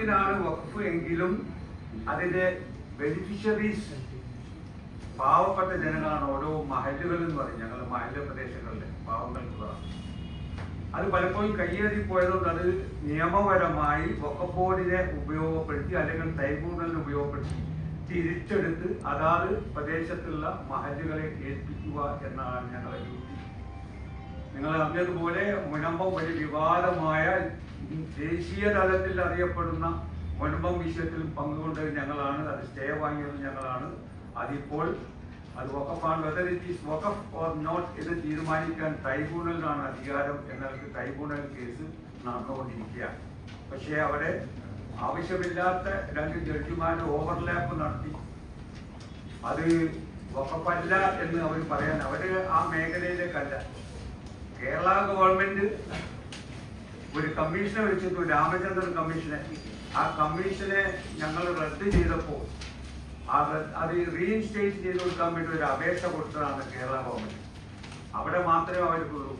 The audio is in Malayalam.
ഇതിനാണ് വഖഫ് എങ്കിലും അതിന്റെ ബെനിഫിഷ്യറീസ് പാവപ്പെട്ട ജനങ്ങളാണ് ഓരോ മഹലുകൾ എന്ന് പറയും. ഞങ്ങൾ മഹല പ്രദേശങ്ങളിലെ പാവങ്ങൾക്കുള്ളതാണ് അത് പലപ്പോഴും കയ്യേറി പോയതുകൊണ്ട് അത് നിയമപരമായി വക്കപ്പോടിനെ ഉപയോഗപ്പെടുത്തി അല്ലെങ്കിൽ ട്രൈബ്യൂണലിനെ ഉപയോഗപ്പെടുത്തി തിരിച്ചെടുത്ത് അതാത് പ്രദേശത്തുള്ള മഹലുകളെ ഏൽപ്പിക്കുക എന്നാണ് ഞങ്ങളുടെ ഡ്യൂട്ടി. നിങ്ങൾ അറിഞ്ഞതുപോലെ മുനമ്പം ഒരു വിവാദമായ ദേശീയ തലത്തിൽ അറിയപ്പെടുന്ന മുനമ്പം വിഷയത്തിൽ പങ്കുകൊണ്ടത് ഞങ്ങളാണ് അത് സ്റ്റേ വാങ്ങിയത് ഞങ്ങളാണ്. അതിപ്പോൾ അത് വക്കപ്പാണ് വെദർ ഇറ്റ് ഈസ് വക്കഫ് ഓർ നോട്ട് എന്ന് തീരുമാനിക്കാൻ ട്രൈബ്യൂണലിനാണ് അധികാരം എന്നാൽ ട്രൈബ്യൂണൽ കേസ് നടന്നുകൊണ്ടിരിക്കുകയാണ്. പക്ഷേ അവിടെ ആവശ്യമില്ലാത്ത രണ്ട് ജഡ്ജിമാർ ഓവർലാപ്പ് നടത്തി. അത് വക്കപ്പല്ല എന്ന് അവർ പറയാൻ അവർ ആ മേഖലയിലേക്കല്ല. കേരള ഗവൺമെന്റ് ഒരു കമ്മീഷനെ വെച്ചിട്ടു രാമചന്ദ്രൻ കമ്മീഷനെ ആ കമ്മീഷനെ ഞങ്ങൾ റദ്ദ് ചെയ്തപ്പോൾ അത് റീഇൻസ്റ്റേറ്റ് ചെയ്ത് കൊടുക്കാൻ വേണ്ടി ഒരു അപേക്ഷ കൊടുത്തതാണ് കേരള ഗവൺമെന്റ് അവിടെ മാത്രമേ അവർക്കുള്ളൂ